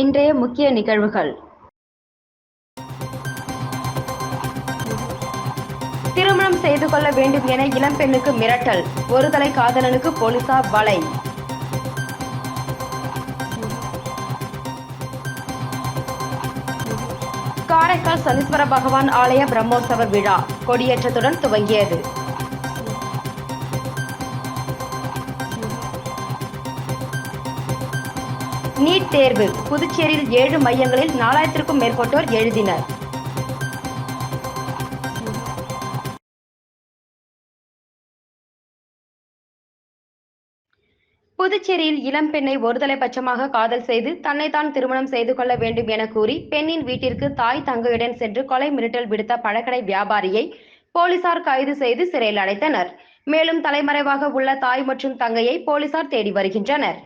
இன்றைய முக்கிய நிகழ்வுகள். திருமணம் செய்து கொள்ள வேண்டும் என இளம்பெண்ணுக்கு மிரட்டல் ஒருதலை காதலனுக்கு போலீசார் வலை. காரைக்கால் சனீஸ்வர பகவான் ஆலய பிரம்மோற்சவ விழா கொடியேற்றத்துடன் துவங்கியது. நீட் தேர்வு. புதுச்சேரியில் ஏழு மையங்களில் நாலாயிரத்திற்கும் மேற்பட்டோர் எழுதினர். புதுச்சேரியில் இளம் பெண்ணை ஒருதலை பட்சமாக காதல் செய்து தன்னை தான் திருமணம் செய்து கொள்ள வேண்டும் என கூறி பெண்ணின் வீட்டிற்கு தாய் தங்கையுடன் சென்று கொலை மிரட்டல் விடுத்த பழக்கடை வியாபாரியை போலீசார் கைது செய்து சிறையில் அடைத்தனர். மேலும் தலைமறைவாக உள்ள தாய் மற்றும் தங்கையை போலீசார் தேடி வருகின்றனர்.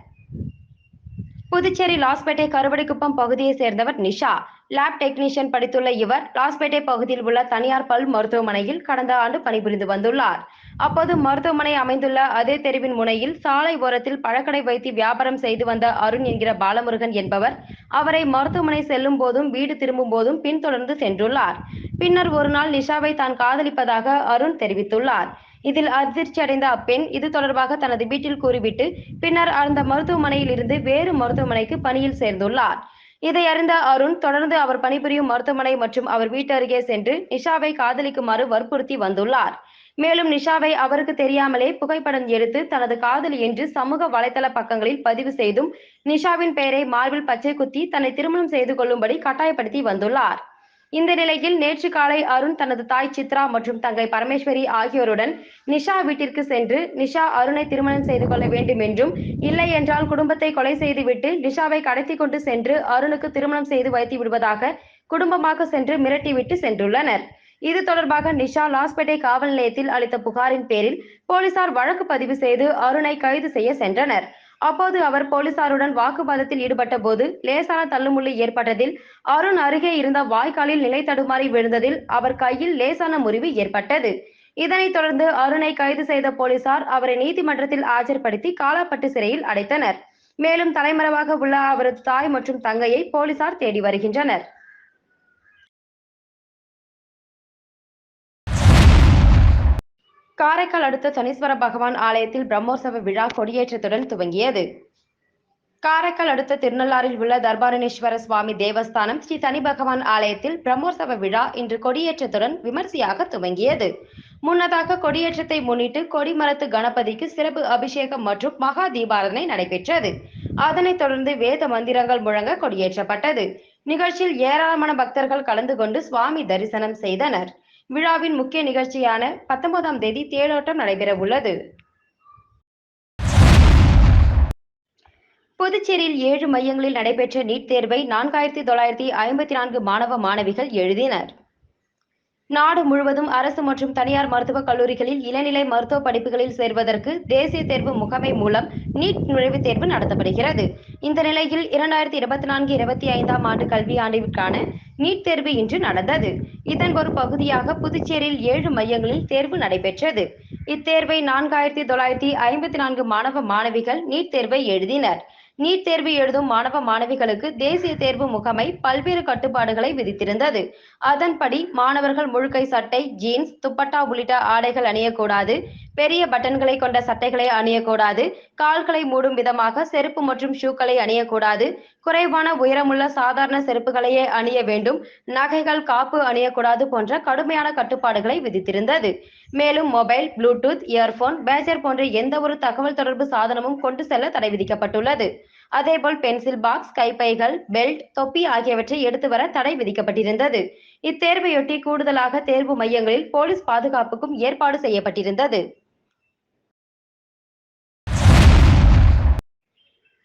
புதுச்சேரி லாஸ்பேட்டை கருவடிக்குப்பம் பகுதியை சேர்ந்தவர் நிஷா. லேப் டெக்னீஷியன் படித்துள்ள இவர் லாஸ்பேட்டை பகுதியில் உள்ள தனியார் பல் மருத்துவமனையில் கடந்த ஆண்டு பணிபுரிந்து வந்துள்ளார். அப்போது மருத்துவமனை அமைந்துள்ள அதே தெருவின் முனையில் சாலை ஓரத்தில் பழக்கடை வைத்து வியாபாரம் செய்து வந்த அருண் என்கிற பாலமுருகன் என்பவர் அவரை மருத்துவமனை செல்லும் போதும் வீடு திரும்பும் போதும் பின்தொடர்ந்து சென்றுள்ளார். பின்னர் ஒரு நாள் நிஷாவை தான் காதலிப்பதாக அருண் தெரிவித்துள்ளார். இதில் அதிர்ச்சி அடைந்த அப்பெண் இது தொடர்பாக தனது வீட்டில் கூறிவிட்டு பின்னர் அந்த மருத்துவமனையில் இருந்து வேறு மருத்துவமனைக்கு பணியில் சேர்ந்துள்ளார். இதை அறிந்த அருண் தொடர்ந்து அவர் பணிபுரியும் மருத்துவமனை மற்றும் அவர் வீட்டு அருகே சென்று நிஷாவை காதலிக்குமாறு வற்புறுத்தி வந்துள்ளார். மேலும் நிஷாவை அவருக்கு தெரியாமலே புகைப்படம் எடுத்து தனது காதலி என்று சமூக வலைதள பக்கங்களில் பதிவு செய்தும் நிஷாவின் பெயரை மார்பில் பச்சை குத்தி தன்னை திருமணம் செய்து கொள்ளும்படி கட்டாயப்படுத்தி வந்துள்ளார். இந்த நிலையில் நேற்று காலை அருண் தனது தாய் சித்ரா மற்றும் தங்கை பரமேஸ்வரி ஆகியோருடன் நிஷா வீட்டிற்கு சென்று நிஷா அருணை திருமணம் செய்து கொள்ள வேண்டும் என்றும் இல்லை என்றால் குடும்பத்தை கொலை செய்துவிட்டு நிஷாவை கடத்தி கொண்டு சென்று அருணுக்கு திருமணம் செய்து வைத்து விடுவதாக குடும்பமாக சென்று மிரட்டிவிட்டு சென்றுள்ளனர். இது தொடர்பாக நிஷா லாஸ்பேட்டை காவல் நிலையத்தில் அளித்த புகாரின் பேரில் போலீசார் வழக்கு பதிவு செய்து அருணை கைது செய்ய சென்றனர். அப்போது அவர் போலீசாருடன் வாக்குவாதத்தில் ஈடுபட்ட போது லேசான தள்ளுமுள்ளு ஏற்பட்டதில் அருண் அருகே இருந்த வாய்க்காலில் நிலை தடுமாறி விழுந்ததில் அவர் கையில் லேசான முறிவு ஏற்பட்டது. இதனைத் தொடர்ந்து அருணை கைது செய்த போலீசார் அவரை நீதிமன்றத்தில் ஆஜர்படுத்தி காலாப்பட்டு சிறையில் அடைத்தனர். மேலும் தலைமறைவாக உள்ள அவரது தாய் மற்றும் தங்கையை போலீசார் தேடி வருகின்றனர். காரைக்கால் அடுத்த சனீஸ்வர பகவான் ஆலயத்தில் பிரம்மோற்சவ விழா கொடியேற்றத்துடன் துவங்கியது. காரைக்கால் அடுத்த திருநள்ளாறில் உள்ள தர்பாரணேஸ்வர சுவாமி தேவஸ்தானம் ஸ்ரீ சனி பகவான் ஆலயத்தில் பிரம்மோற்சவ விழா இன்று கொடியேற்றத்துடன் விமர்சையாக துவங்கியது. முன்னதாக கொடியேற்றத்தை முன்னிட்டு கொடிமரத்து கணபதிக்கு சிறப்பு அபிஷேகம் மற்றும் மகா தீபாரதனை நடைபெற்றது. அதனைத் தொடர்ந்து வேத மந்திரங்கள் முழங்க கொடியேற்றப்பட்டது. நிகழ்ச்சியில் ஏராளமான பக்தர்கள் கலந்து கொண்டு சுவாமி தரிசனம் செய்தனர். விழாவின் முக்கிய நிகழ்ச்சியான பத்தொன்பதாம் தேதி தேரோட்டம் நடைபெற உள்ளது புதுச்சேரியில் ஏழு மையங்களில் நடைபெற்ற நீட் தேர்வை நான்காயிரத்தி தொள்ளாயிரத்தி ஐம்பத்தி நான்கு மாணவ மாணவிகள் எழுதினர். நாடு முழுவதும் அரசு மற்றும் தனியார் மருத்துவக் கல்லூரிகளில் இளநிலை மருத்துவ படிப்புகளில் சேர்வதற்கு தேசிய தேர்வு முகமை மூலம் நீட் நுழைவுத் தேர்வு நடத்தப்படுகிறது. இந்த நிலையில் இரண்டாயிரத்தி இருபத்தி நான்கு இருபத்தி ஐந்தாம் ஆண்டு கல்வியாண்டிற்கான நீட் தேர்வு இன்று நடந்தது. இதன் ஒரு பகுதியாக புதுச்சேரியில் ஏழு மையங்களில் தேர்வு நடைபெற்றது. இத்தேர்வை நான்காயிரத்தி தொள்ளாயிரத்தி ஐம்பத்தி நான்கு மாணவ மாணவிகள் நீட் தேர்வை எழுதினர். நீட் தேர்வு எழுதும் மாணவ மாணவிகளுக்கு தேசிய தேர்வு முகமை பல்வேறு கட்டுப்பாடுகளை விதித்திருந்தது. அதன்படி மாணவர்கள் முழுக்கை சட்டை ஜீன்ஸ் துப்பட்டா உள்ளிட்ட ஆடைகள் அணியக்கூடாது. பெரிய பட்டன்களை கொண்ட சட்டைகளை அணியக்கூடாது. கால்களை மூடும் விதமாக செருப்பு மற்றும் ஷூக்களை அணியக்கூடாது. குறைவான உயரமுள்ள சாதாரண செருப்புகளையே அணிய வேண்டும். நகைகள் காப்பு அணியக்கூடாது போன்ற கடுமையான கட்டுப்பாடுகளை விதித்திருந்தது. மேலும் மொபைல் ப்ளூடூத் இயர்போன் பேஜர் போன்ற எந்த ஒரு தகவல் தொடர்பு சாதனமும் கொண்டு செல்ல தடை விதிக்கப்பட்டுள்ளது. அதேபோல் பென்சில் பாக்ஸ் கைப்பைகள் பெல்ட் தொப்பி ஆகியவற்றை எடுத்து வர தடை விதிக்கப்பட்டிருந்தது. இத்தேர்வையொட்டி கூடுதலாக தேர்வு மையங்களில் போலீஸ் பாதுகாப்புக்கும் ஏற்பாடு செய்யப்பட்டிருந்தது.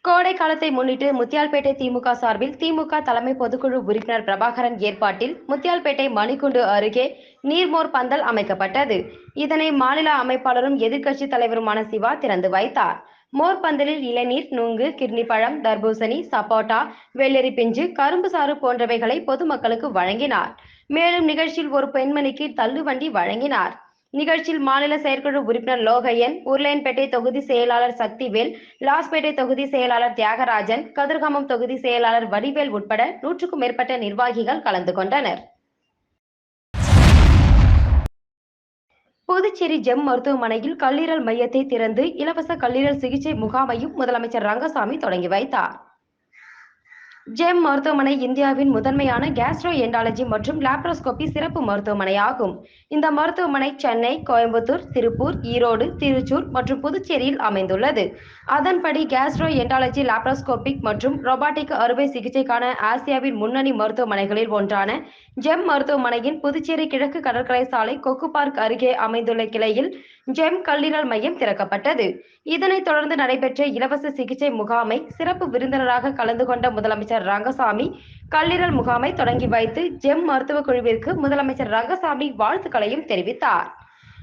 கோடை காலத்தை முன்னிட்டு முத்தியால்பேட்டை திமுக சார்பில் திமுக தலைமை பொதுக்குழு உறுப்பினர் பிரபாகரன் ஏற்பாட்டில் முத்தியால்பேட்டை மணிக்குண்டு அருகே நீர்மோர் பந்தல் அமைக்கப்பட்டது. இதனை மாநில அமைப்பாளரும் எதிர்க்கட்சி தலைவருமான சிவா திறந்து வைத்தார். மோர் பந்தலில் இளநீர் நுங்கு கிர்னி பழம் தர்பூசணி சப்போட்டா வெள்ளரி பிஞ்சு கரும்பு சாறு போன்றவைகளை பொதுமக்களுக்கு வழங்கினார். மேலும் நிகழ்ச்சியில் ஒரு பெண்மணிக்கு தள்ளுவண்டி வழங்கினார். நிகழ்ச்சியில் மாநில செயற்குழு உறுப்பினர் லோகையன் உருளையன்பேட்டை தொகுதி செயலாளர் சக்திவேல் லாஸ்பேட்டை தொகுதி செயலாளர் தியாகராஜன் கதிர்காமம் தொகுதி செயலாளர் வடிவேல் உட்பட நூற்றுக்கும் மேற்பட்ட நிர்வாகிகள் கலந்து கொண்டனர். புதுச்சேரி ஜெம் மருத்துவமனையில் கல்லீரல் மையத்தை திறந்து இலவச கல்லீரல் சிகிச்சை முகாமையும் முதலமைச்சர் ரங்கசாமி தொடங்கி வைத்தார். ஜெம் மருத்துவமனை இந்தியாவின் முதன்மையான கேஸ்ட்ரோ எண்டாலஜி மற்றும் லாப்ரோஸ்கோபி சிறப்பு மருத்துவமனையாகும். இந்த மருத்துவமனை சென்னை கோயம்புத்தூர் திருப்பூர் ஈரோடு திருச்சூர் மற்றும் புதுச்சேரியில் அமைந்துள்ளது. அதன்படி கேஸ்ட்ரோ எண்டாலஜி லாப்ரோஸ்கோபிக் மற்றும் ரொபாட்டிக் அறுவை சிகிச்சைக்கான ஆசியாவின் முன்னணி மருத்துவமனைகளில் ஒன்றான ஜெம் மருத்துவமனையின் புதுச்சேரி கிழக்கு கடற்கரை சாலை கொக்கு பார்க் அருகே அமைந்துள்ள கிளையில் ஜெம் கல்லீரல் மையம் திறக்கப்பட்டது. இதனைத் தொடர்ந்து நடைபெற்ற இலவச சிகிச்சை முகாமை சிறப்பு விருந்தினராக கலந்து கொண்ட முதலமைச்சர் ரங்கசாமி கல்லீரல் முகாமை தொடங்கி வைத்து ஜெம் மருத்துவக் குழுவிற்கு முதலமைச்சர் ரங்கசாமி வாழ்த்துக்களையும் தெரிவித்தார்.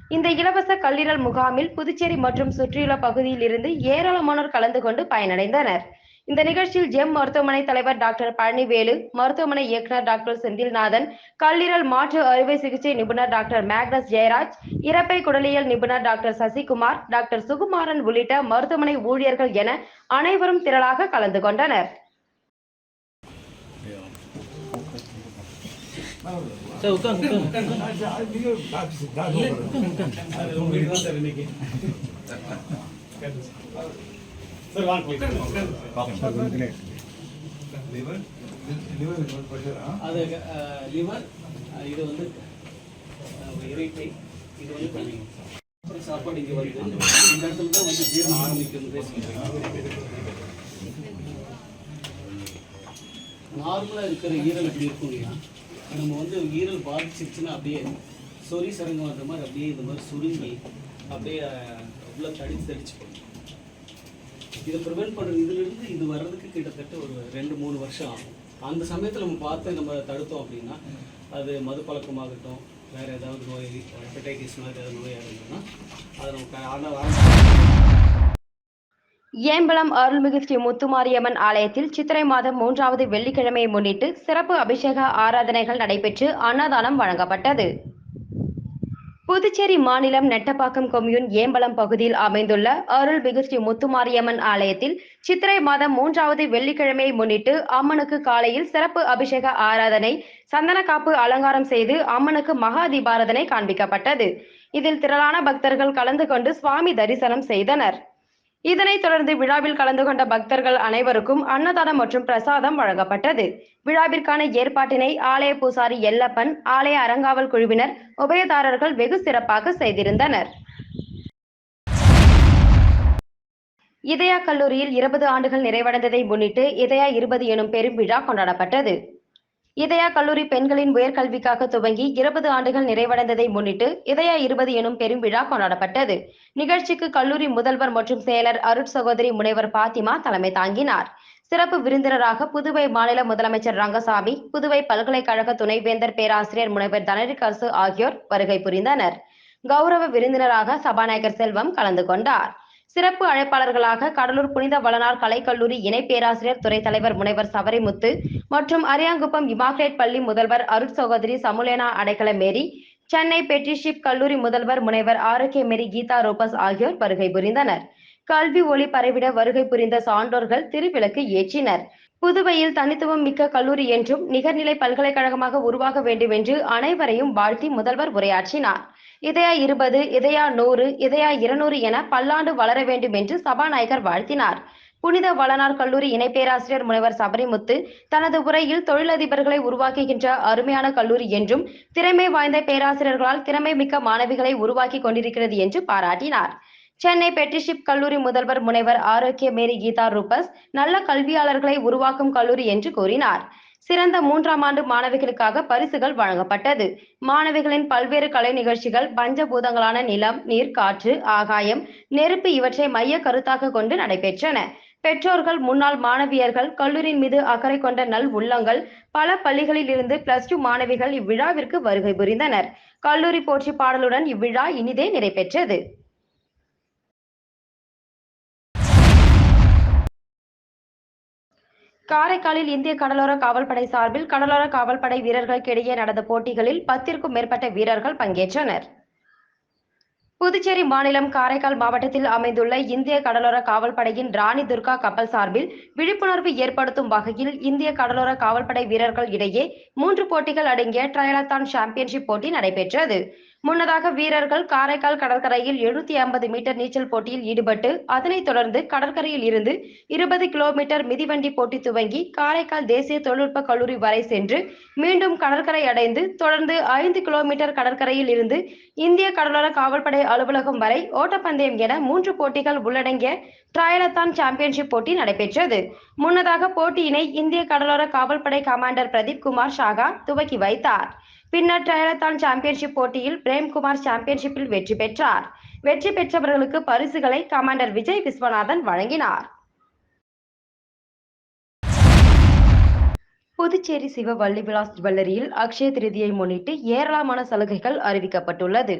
இந்த இலவச கல்லீரல் முகாமில் புதுச்சேரி மற்றும் சுற்றியுள்ள பகுதியில் இருந்து ஏராளமானோர் கலந்து கொண்டு பயனடைந்தனர். இந்த நிகழ்ச்சியில் ஜெம் மருத்துவமனை தலைவர் டாக்டர் பழனிவேலு மருத்துவமனை இயக்குநர் டாக்டர் செந்தில்நாதன் கல்லீரல் மாற்று அறுவை சிகிச்சை நிபுணர் டாக்டர் மேக்னஸ் ஜெயராஜ் இறப்பை குடலியல் நிபுணர் டாக்டர் சசிகுமார் டாக்டர் சுகுமாரன் உள்ளிட்ட மருத்துவமனை ஊழியர்கள் என அனைவரும் திரளாக கலந்து கொண்டனர். சார் உட்காந்து உட்காந்து அது லிவர் இது வந்து அஹ், இறைப்பை இது வந்து அப்புறம் சாப்பாடு இங்கே வருது. இந்த இடத்துல தான் வந்து ஜீரணம் ஆரம்பிக்கிறது. நார்மலாக இருக்கிற ஈரல் எப்படி இருக்கும் இல்லையா? நம்ம வந்து ஈரல் பாதிச்சிருச்சுன்னா அப்படியே சொறி சரங்கம் வந்த மாதிரி அப்படியே இந்த மாதிரி சுருங்கி அப்படியே உள்ள தடிச்சு தடிச்சு போகும். இதை ப்ரிவென்ட் பண்ணுறது இதுலேருந்து இது வர்றதுக்கு கிட்டத்தட்ட ஒரு ரெண்டு மூணு வருஷம் ஆகும். அந்த சமயத்தில் நம்ம பார்த்து நம்ம தடுத்தோம் அப்படின்னா அது மது பழக்கமாகட்டும் வேறு ஏதாவது நோய் ஹெப்படைட்டிஸ் மாதிரி ஏதாவது நோயாக இருந்ததுன்னா அது நம்ம க- ஏம்பலம் அருள்மிகு ஸ்ரீ முத்துமாரியம்மன் ஆலயத்தில் சித்திரை மாதம் மூன்றாவது வெள்ளிக்கிழமையை முன்னிட்டு சிறப்பு அபிஷேக ஆராதனைகள் நடைபெற்று அன்னதானம் வழங்கப்பட்டது. புதுச்சேரி மாநிலம் நெட்டப்பாக்கம் கொம்யூன் ஏம்பலம் பகுதியில் அமைந்துள்ள அருள்மிகு ஸ்ரீ முத்துமாரியம்மன் ஆலயத்தில் சித்திரை மாதம் மூன்றாவது வெள்ளிக்கிழமையை முன்னிட்டு அம்மனுக்கு காலையில் சிறப்பு அபிஷேக ஆராதனை சந்தனக்காப்பு அலங்காரம் செய்து அம்மனுக்கு மகா தீபாராதனை காண்பிக்கப்பட்டது. இதில் திரளான பக்தர்கள் கலந்து கொண்டு சுவாமி தரிசனம் செய்தனர். இதனைத் தொடர்ந்து விழாவில் கலந்து கொண்ட பக்தர்கள் அனைவருக்கும் அன்னதானம் மற்றும் பிரசாதம் வழங்கப்பட்டது. விழாவிற்கான ஏற்பாட்டினை ஆலய பூசாரி எல்லப்பன் ஆலய அறங்காவல் குழுவினர் உபயதாரர்கள் வெகு சிறப்பாக செய்திருந்தனர். இதயா கல்லூரியில் இருபது ஆண்டுகள் நிறைவடைந்ததை முன்னிட்டு இதயா இருபது எனும் பெரும் விழா கொண்டாடப்பட்டது. இதயா கல்லூரி பெண்களின் உயர்கல்விக்காக துவங்கி இருபது ஆண்டுகள் நிறைவடைந்ததை முன்னிட்டு இதயா இருபது எனும் பெரும் விழா கொண்டாடப்பட்டது. நிகழ்ச்சிக்கு கல்லூரி முதல்வர் மற்றும் செயலர் அருட் சகோதரி முனைவர் பாத்திமா தலைமை தாங்கினார். சிறப்பு விருந்தினராக புதுவை மாநில முதலமைச்சர் ரங்கசாமி புதுவை பல்கலைக்கழக துணைவேந்தர் பேராசிரியர் முனைவர் தனரிகரசு ஆகியோர் வருகை புரிந்தனர். கௌரவ விருந்தினராக சபாநாயகர் செல்வம் கலந்து கொண்டார். சிறப்பு அழைப்பாளர்களாக கடலூர் புனித வளனார் கலைக்கல்லூரி இணை பேராசிரியர் துறை தலைவர் முனைவர் சவரிமுத்து மற்றும் அரியாங்குப்பம் இமாக்ரேட் பள்ளி முதல்வர் அருட் சகோதரி சமுலேனா அடைக்கல மேரி சென்னை பெட்ரிஷிப் கல்லூரி முதல்வர் முனைவர் ஆரோக்கிய மேரி கீதா ரோபஸ் ஆகியோர் வருகை புரிந்தனர். கல்வி ஒளி பரவிட வருகை புரிந்த சான்றோர்கள் திருவிளக்கு ஏற்றினர். புதுவையில் தனித்துவம் மிக்க கல்லூரி என்றும் நிகர்நிலை பல்கலைக்கழகமாக உருவாக வேண்டும் என்று அனைவரையும் வாழ்த்தி முதல்வர் உரையாற்றினார். இதயா இருபது இதயா நூறு இதயா இருநூறு என பல்லாண்டு வளர வேண்டும் என்று சபாநாயகர் வாழ்த்தினார். புனித வளனார் கல்லூரி இணை பேராசிரியர் முனைவர் சபரிமுத்து தனது உரையில் தொழிலதிபர்களை உருவாக்குகின்ற அருமையான கல்லூரி என்றும் திறமை வாய்ந்த பேராசிரியர்களால் திறமை மிக்க மாணவிகளை உருவாக்கி கொண்டிருக்கிறது என்று பாராட்டினார். சென்னை பெட்டிஷிப் கல்லூரி முதல்வர் முனைவர் ஆரோக்கிய மேரி கீதா ரூபஸ் நல்ல கல்வியாளர்களை உருவாக்கும் கல்லூரி என்று கூறினார். சிறந்த மூன்றாம் ஆண்டு மாணவிகளுக்காக பரிசுகள் வழங்கப்பட்டது. மாணவிகளின் பல்வேறு கலை நிகழ்ச்சிகள் பஞ்சபூதங்களான நிலம் நீர் காற்று ஆகாயம் நெருப்பு இவற்றை மைய கருத்தாக கொண்டு நடைபெற்றன. பெற்றோர்கள் முன்னாள் மாணவியர்கள் கல்லூரியின் மீது அக்கறை கொண்ட நல் உள்ளங்கள் பல பள்ளிகளில் இருந்து பிளஸ் டூ மாணவிகள் இவ்விழாவிற்கு வருகை புரிந்தனர். கல்லூரி போற்றி பாடலுடன் இவ்விழா இனிதே நிறைபெற்றது காரைக்காலில் இந்திய கடலோர காவல்படை சார்பில் கடலோர காவல்படை வீரர்களுக்கிடையே நடந்த போட்டிகளில் பத்திற்கும் மேற்பட்ட வீரர்கள் பங்கேற்றனர். புதுச்சேரி மாநிலம் காரைக்கால் மாவட்டத்தில் அமைந்துள்ள இந்திய கடலோர காவல்படையின் ராணி துர்கா கப்பல் சார்பில் விழிப்புணர்வு ஏற்படுத்தும் வகையில் இந்திய கடலோர காவல்படை வீரர்கள் இடையே மூன்று போட்டிகள் அடங்கிய ட்ரையலத்தான் சாம்பியன்ஷிப் போட்டி நடைபெற்றது. முன்னதாக வீரர்கள் காரைக்கால் கடற்கரையில் எழுநூத்தி ஐம்பது மீட்டர் நீச்சல் போட்டியில் ஈடுபட்டு அதனைத் தொடர்ந்து கடற்கரையில் இருந்து இருபது கிலோமீட்டர் மிதிவண்டி போட்டி துவங்கி காரைக்கால் தேசிய தொழில்நுட்ப கல்லூரி வரை சென்று மீண்டும் கடற்கரை அடைந்து தொடர்ந்து ஐந்து கிலோமீட்டர் கடற்கரையில் இருந்து இந்திய கடலோர காவல்படை அலுவலகம் வரை ஓட்டப்பந்தயம் என மூன்று போட்டிகள் உள்ளடங்கிய ட்ராயலத்தான் சாம்பியன்ஷிப் போட்டி நடைபெற்றது. முன்னதாக போட்டியினை இந்திய கடலோர காவல்படை கமாண்டர் பிரதீப் குமார் ஷாகா துவக்கி வைத்தார். பின்னர் ட்ரையலத்தான் சாம்பியன்ஷிப் போட்டியில் பிரேம்குமார் சாம்பியன்ஷிப்பில் வெற்றி பெற்றார். வெற்றி பெற்றவர்களுக்கு பரிசுகளை கமாண்டர் விஜய் விஸ்வநாதன் வழங்கினார். புதுச்சேரி சிவ வள்ளி விலாஸ் ஜுவல்லரியில் அக்ஷய திருதியை முன்னிட்டு ஏராளமான சலுகைகள் அறிவிக்கப்பட்டுள்ளது.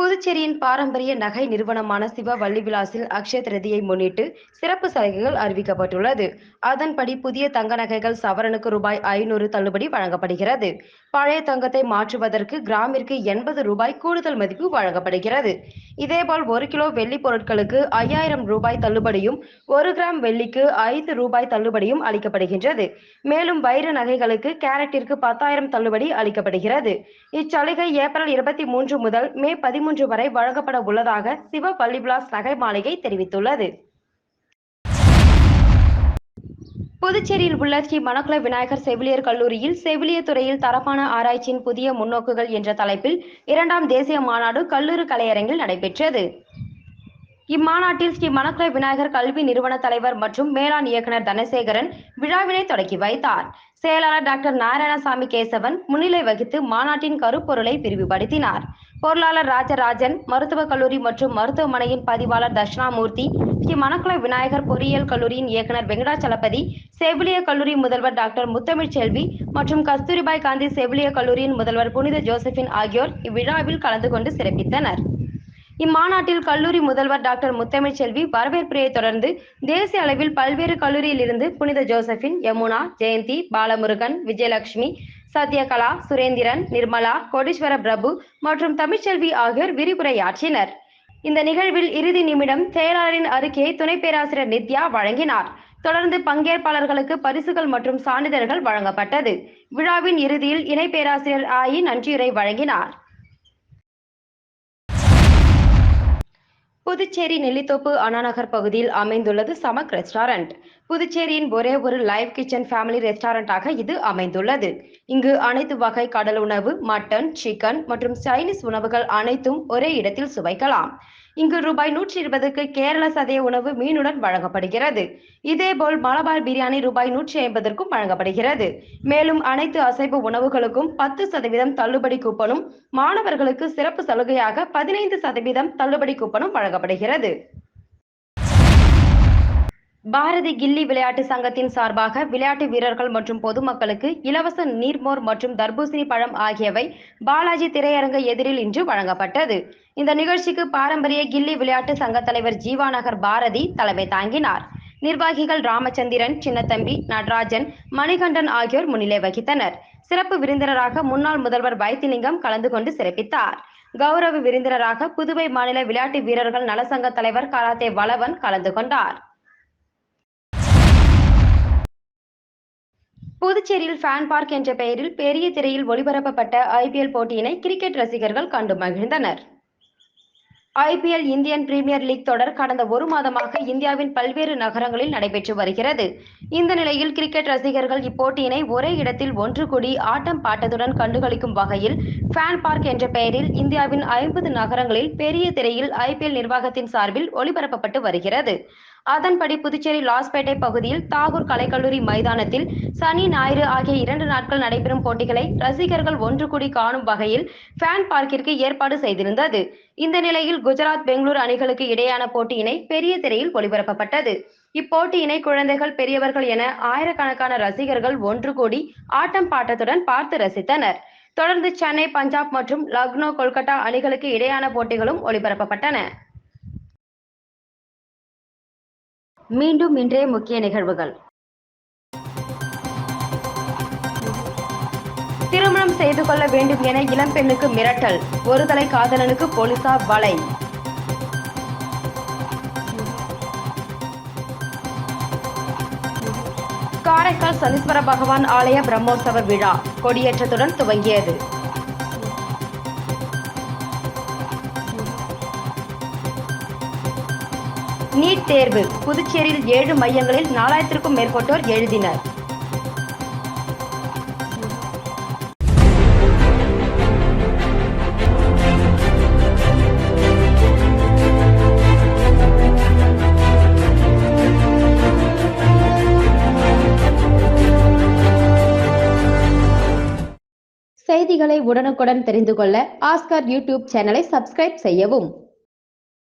புதுச்சேரியின் பாரம்பரிய நகை நிறுவனமான சிவ வள்ளிவிலாசில் அக்ஷய திருதியை முன்னிட்டு சிறப்பு சலுகைகள் அறிவிக்கப்பட்டுள்ளது. அதன்படி புதிய தங்க நகைகள் சவரனுக்கு ரூபாய் ஐநூறு தள்ளுபடி வழங்கப்படுகிறது. பழைய தங்கத்தை மாற்றுவதற்கு கிராமிற்கு எண்பது ரூபாய் கூடுதல் மதிப்பு வழங்கப்படுகிறது. இதேபோல் ஒரு கிலோ வெள்ளி பொருட்களுக்கு ஐயாயிரம் ரூபாய் தள்ளுபடியும் ஒரு கிராம் வெள்ளிக்கு ஐந்து ரூபாய் தள்ளுபடியும் அளிக்கப்படுகின்றது. மேலும் வைர நகைகளுக்கு கேரட்டிற்கு பத்தாயிரம் தள்ளுபடி அளிக்கப்படுகிறது. இச்சலுகை ஏப்ரல் இருபத்தி மூன்று முதல் மே பதிமூன்று வரை வழங்கப்பட உள்ளதாக சிவ பள்ளிபிளாஸ் நகை மாளிகை தெரிவித்துள்ளது. புதுச்சேரியில் உள்ள ஸ்ரீ மணக்குள விநாயகர் செவிலியர் கல்லூரியில் செவிலியர் துறையில் தரப்பான ஆராய்ச்சியின் புதிய முன்னோக்குகள் என்ற தலைப்பில் இரண்டாம் தேசிய மாநாடு கல்லூரி கலையரங்கில் நடைபெற்றது. இம்மாநாட்டில் ஸ்ரீ மணக்குள விநாயகர் கல்வி நிறுவன தலைவர் மற்றும் மேலாண் இயக்குனர் தனசேகரன் விழாவினை தொடக்கி வைத்தார். செயலாளர் டாக்டர் நாராயணசாமி கேசவன் முன்னிலை வகித்து மாநாட்டின் கருப்பொருளை விரிவுபடுத்தினார் பொருளாளர் ராஜராஜன் மருத்துவக் கல்லூரி மற்றும் மருத்துவமனையின் பதிவாளர் தட்சிணாமூர்த்தி ஸ்ரீ மணக்குள விநாயகர் பொறியியல் கல்லூரியின் இயக்குனர் வெங்கடாச்சலபதி செவிலிய கல்லூரி முதல்வர் டாக்டர் முத்தமிழ் செல்வி மற்றும் கஸ்தூரிபாய் காந்தி செவிலிய கல்லூரியின் முதல்வர் புனித ஜோசபின் ஆகியோர் இவ்விழாவில் கலந்து கொண்டு சிறப்பித்தனர். இம்மாநாட்டில் கல்லூரி முதல்வர் டாக்டர் முத்தமிழ் செல்வி வரவேற்புரையை தொடர்ந்து தேசிய அளவில் பல்வேறு கல்லூரியிலிருந்து புனித ஜோசபின் யமுனா ஜெயந்தி பாலமுருகன் விஜயலட்சுமி சத்யகலா சுரேந்திரன் நிர்மலா கோடீஸ்வர பிரபு மற்றும் தமிழ்ச்செல்வி ஆகியோர் விரிவுரையாற்றினர். இந்த நிகழ்வில் இறுதி நிமிடம் செயலாளரின் அறிக்கையை துணை பேராசிரியர் நித்யா வழங்கினார். தொடர்ந்து பங்கேற்பாளர்களுக்கு பரிசுகள் மற்றும் சான்றிதழ்கள் வழங்கப்பட்டது. விழாவின் இறுதியில் இணை பேராசிரியர் ஆயி நன்றியுரை வழங்கினார். புதுச்சேரி நெல்லித்தோப்பு அண்ணாநகர் பகுதியில் அமைந்துள்ளது சமக் ரெஸ்டாரண்ட். புதுச்சேரியின் ஒரே ஒரு லைவ் கிச்சன் ஃபேமிலி ரெஸ்டாரண்டாக இது அமைந்துள்ளது. இங்கு அனைத்து வகை கடல் உணவு மட்டன் சிக்கன் மற்றும் சைனீஸ் உணவுகள் அனைத்தும் ஒரே இடத்தில் சுவைக்கலாம். இங்கு ரூபாய் நூற்றி இருபதுக்கு கேரள சதய உணவு மீனுடன் வழங்கப்படுகிறது. இதேபோல் மலபார் பிரியாணி ரூபாய் நூற்றி ஐம்பதற்கும் வழங்கப்படுகிறது. மேலும் அனைத்து அசைவு உணவுகளுக்கும் பத்து சதவீதம் தள்ளுபடி கூப்பனும் மாணவர்களுக்கு சிறப்பு சலுகையாக பதினைந்து சதவீதம் தள்ளுபடி கூப்பனும் வழங்கப்படுகிறது. பாரதி கில்லி விளையாட்டு சங்கத்தின் சார்பாக விளையாட்டு வீரர்கள் மற்றும் பொதுமக்களுக்கு இலவச நீர்மோர் மற்றும் தர்பூசணி பழம் ஆகியவை பாலாஜி திரையரங்க எதிரில் இன்று வழங்கப்பட்டது. இந்த நிகழ்ச்சிக்கு பாரம்பரிய கில்லி விளையாட்டு சங்க தலைவர் ஜீவாநகர் பாரதி தலைமை தாங்கினார். நிர்வாகிகள் ராமச்சந்திரன் சின்னத்தம்பி நடராஜன் மணிகண்டன் ஆகியோர் முன்னிலை வகித்தனர். சிறப்பு விருந்தினராக முன்னாள் முதல்வர் வைத்திலிங்கம் கலந்து கொண்டு சிறப்பித்தார். கௌரவ விருந்தினராக புதுவை மாநில விளையாட்டு வீரர்கள் நலசங்க தலைவர் கராத்தே வளவன் கலந்து கொண்டார். புதுச்சேரியில் ஃபேன் பார்க் என்ற பெயரில் பெரிய திரையில் ஒளிபரப்பப்பட்ட ஐபிஎல் போட்டியினை கிரிக்கெட் ரசிகர்கள் கண்டு மகிழ்ந்தனர். ஐபிஎல் இந்தியன் பிரீமியர் லீக் தொடர் கடந்த ஒரு மாதமாக இந்தியாவின் பல்வேறு நகரங்களில் நடைபெற்று வருகிறது. இந்த நிலையில் கிரிக்கெட் ரசிகர்கள் இப்போட்டியினை ஒரே இடத்தில் ஒன்று கூடி ஆட்டம் பாட்டத்துடன் கண்டுகளிக்கும் வகையில் ஃபேன் பார்க் என்ற பெயரில் இந்தியாவின் ஐம்பது நகரங்களில் பெரிய திரையில் ஐபிஎல் நிர்வாகத்தின் சார்பில் ஒளிபரப்பப்பட்டு வருகிறது. அதன்படி புதுச்சேரி லாஸ்பேட்டை பகுதியில் தாகூர் கலைக்கல்லூரி மைதானத்தில் சனி ஞாயிறு ஆகிய இரண்டு நாட்கள் நடைபெறும் போட்டிகளை ரசிகர்கள் ஒன்று கூடி காணும் வகையில் ஃபேன் பார்க்கிற்கு ஏற்பாடு செய்திருந்தது. இந்த நிலையில் குஜராத் பெங்களூர் அணிகளுக்கு இடையான போட்டியினை பெரிய திரையில் ஒளிபரப்பப்பட்டது. இப்போட்டியினை குழந்தைகள் பெரியவர்கள் என ஆயிரக்கணக்கான ரசிகர்கள் ஒன்று கூடி ஆட்டம் பாட்டத்துடன் பார்த்து ரசித்தனர். தொடர்ந்து சென்னை பஞ்சாப் மற்றும் லக்னோ கொல்கத்தா அணிகளுக்கு இடையான போட்டிகளும் ஒளிபரப்பப்பட்டன. மீண்டும் இன்றைய முக்கிய நிகழ்வுகள். திருமணம் செய்து கொள்ள வேண்டும் என இளம்பெண்ணுக்கு மிரட்டல் ஒருதலை காதலனுக்கு போலீசார் வலை. காரைக்கால் சனீஸ்வர பகவான் ஆலய பிரம்மோற்சவ விழா கொடியேற்றத்துடன் துவங்கியது. நீட் தேர்வு. புதுச்சேரியில் ஏழு மையங்களில் நாலாயிரத்திற்கும் மேற்பட்டோர் எழுதினர். செய்திகளை உடனுக்குடன் தெரிந்து கொள்ள ஆஸ்கர் யூடியூப் சேனலை சப்ஸ்கிரைப் செய்யவும்.